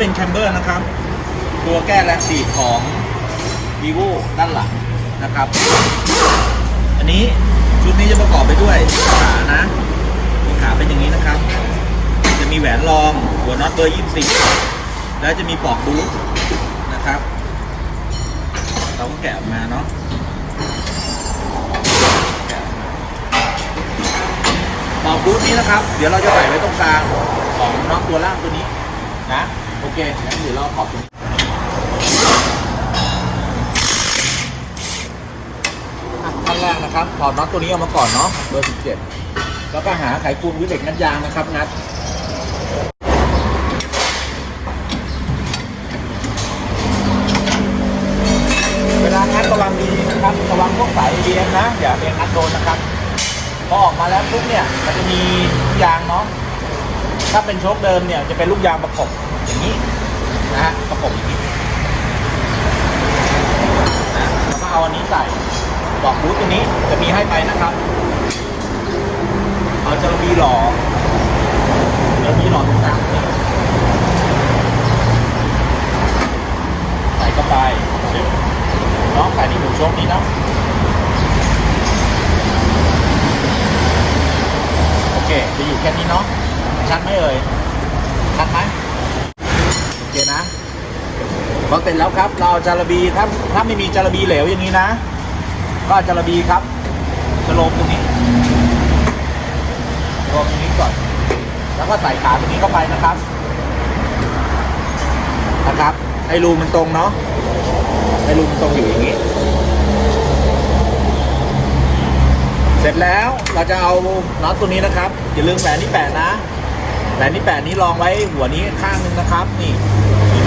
เป็นแคมเบอร์นะครับ ตัวแก้แรงดีดของ vivo ด้านหลังนะครับ อันนี้ชุดนี้จะประกอบไปด้วยขานะมีขาเป็นอย่างนี้นะครับ จะมีแหวนรองหัวน็อตเบอร์24 แล้วจะมีปลอกบูทนะครับ เราก็แกะออกมาเนาะแกะมาปลอกบูทนี้นะครับ เดี๋ยวเราจะใส่ไว้ตรงกลางของน็อตตัวล่างตัวนี้นะ โอเคงั้นเดี๋ยวเราขอบตรงนี้อะขั้นแรกนะครับถอดน็อตตัวนี้ออกมาก่อนเนาะเบอร์17 แล้วก็หาไขควงหรือเหล็กงัดยางนะครับงัดเวลางัดระวังดีนะครับระวังพวกสายเรียนนะอย่าเรียนงัดโดนนะครับพอออกมาแล้วปุ๊บเนี่ยมันจะมีลูกยางเนาะถ้าเป็นโชคเดิมเนี่ยจะเป็นลูกยางประกบ อย่างนี้นะฮะประกบอย่างนี้นะแล้วก็เอาอันนี้ใส่บอกบูธตัวนี้จะมีให้ไปนะครับเอาจะมีหล่อจะมีหล่อตรงกลางใส่เข้าไปน้องใส่ในหมูโชคนี้เนาะโอเคจะอยู่แค่นี้เนาะชัดไหมเอ่ยชัดไหม นะพอเสร็จแล้วครับ เราจาระบีถ้าถ้าไม่มีจาระบีเหลวอย่างนี้นะ ก็จาระบีครับสโลมตรงนี้สโลมตรงนี้ก่อน แล้วก็ใส่ขาตรงนี้เข้าไปนะครับ นะครับ ไอ้รูมันตรงเนาะ ไอ้รูมันตรงอยู่อย่างนี้ เสร็จแล้วเราจะเอาน็อตตัวนี้นะครับ อย่าลืมแหวนที่แปดนะแหวนที่แปดนี้รองไว้หัวนี้ข้างนึงนะครับ นี่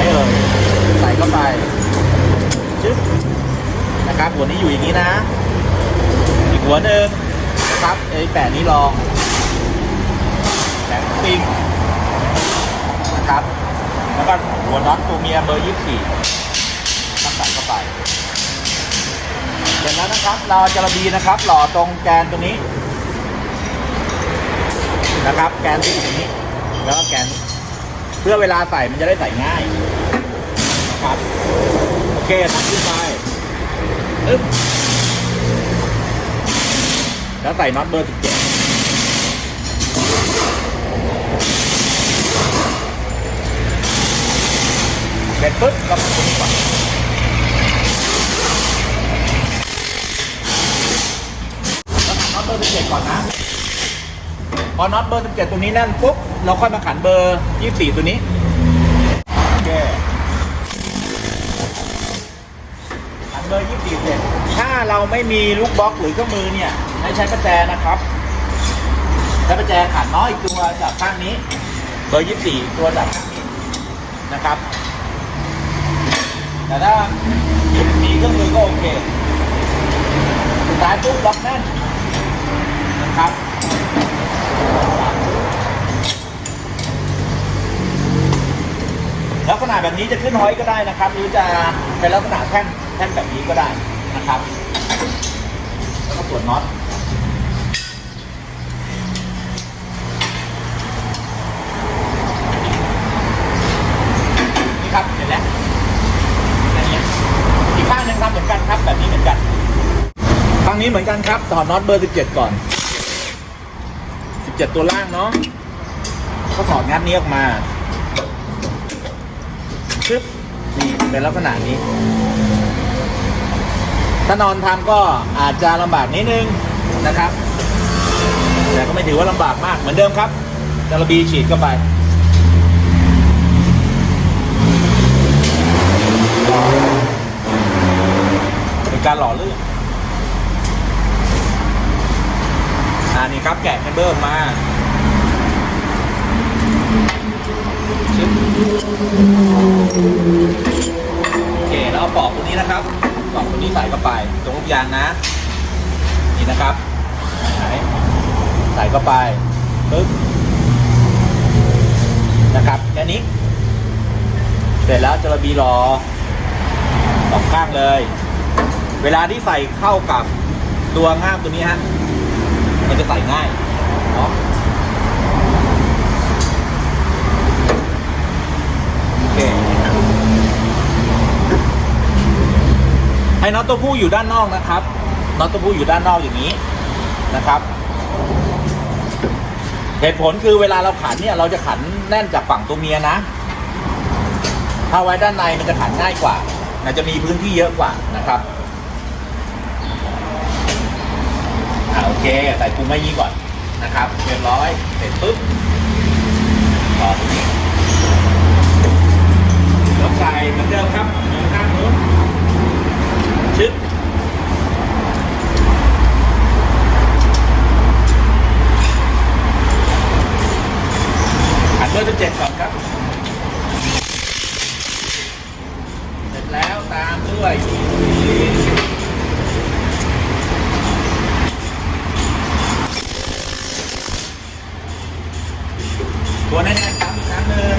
มีไหม่เอ่ยใส่เข้าไปชึบนะครับหัวนี้อยู่อย่างนี้นะ อีกหัวหนึ่งนะครับไอ้แปดนี้ลองแหลมปิงนะครับ แล้วก็หัวน็อตตัวเมียเบอร์ยี่สี่ตั้งใส่เข้าไปเสร็จแล้วนะครับ เราจะระบีนะครับ หล่อตรงแกนตัวนี้ นะครับ แกนที่อยู่ตรงนี้ แล้วก็แกน เพื่อเวลาใส่มันจะได้ใส่ง่าย ครับโอเคทำขึ้นไปอึ๊บแล้วใส่น็อตเบอร์17เสร็จปุ๊บเราตรงนี้ก่อนแล้วขันน็อตเบอร์17ก่อนนะ พอน็อตเบอร์17ตัวนี้แน่นปุ๊บ เราค่อยมาขันเบอร์24ตัวนี้ โอเค ขันเบอร์ 24 เสร็จ ถ้าเรา ไม่มีลูกบล็อกหรือเครื่องมือเนี่ยให้ใช้ประแจนะครับใช้ประแจขันน้อยตัวจากข้างนี้เบอร์24ตัวจากข้างนี้นะครับ แต่ถ้ามีเครื่องมือก็โอเคสุดท้ายปุ๊บล็อกแน่นนะครับลักษณะแบบนี้จะขึ้นห้อยก็ได้นะครับ หรือจะเป็นลักษณะแท่นแท่นแบบนี้ก็ได้นะครับ ส่วนน็อตนี่ครับเห็นแล้วอันนี้อีกข้างหนึ่งทำเหมือนกันครับ แบบนี้เหมือนกันครั้งนี้เหมือนกันครับถอดน็อตเบอร์ 17 ก่อน 17 ตัวล่างเนาะก็ถอดงัดนี้ออกมาชึบนี่เป็นลักษณะนี้ ถ้านอนทำก็อาจจะลำบากนิดนึงนะครับ แต่ก็ไม่ถือว่าลำบากมากเหมือนเดิมครับจระบีฉีดเข้าไปเป็นการหล่อลื่นอ่านี่ครับแกะเบอร์มาโอเคแล้วเอาปอกตัวนี้นะครับ ปอกตัวนี้ใส่เข้าไป ตรงลูกยางนะ นี่นะครับไหนใส่เข้าไปปึ๊บนะครับแค่นี้ เสร็จแล้วจะระบีรอสองข้างเลย เวลาที่ใส่เข้ากับตัวง่ามตัวนี้ฮะมันจะใส่ง่ายเนาะโอเค ให้น็อตตัวผู้อยู่ด้านนอกนะครับน็อตตัวผู้อยู่ด้านนอกอย่างนี้นะครับ เหตุผลคือเวลาเราขันเนี่ยเราจะขันแน่นจากฝั่งตัวเมียนะ ถ้าไว้ด้านในมันจะขันง่ายกว่านะจะมีพื้นที่เยอะกว่านะครับอ่าโอเคใส่ปูไม่ยี้ก่อนนะครับเรียบร้อยเสร็จปุ๊บต่อตรงนี้ยกใส่เหมือนเดิมครับเหมือนข้างนู้นชึดขัน เบอร์สิบเจ็ดก่อนครับ เสร็จแล้วตามด้วยตัวแน่นๆครับอีกครั้งหนึ่ง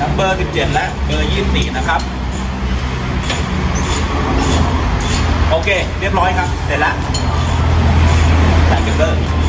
ทั้งเบอร์ 17 และเบอร์ 24 นะครับ โอเค เรียบร้อยครับ เสร็จแล้วใส่เกเตอร์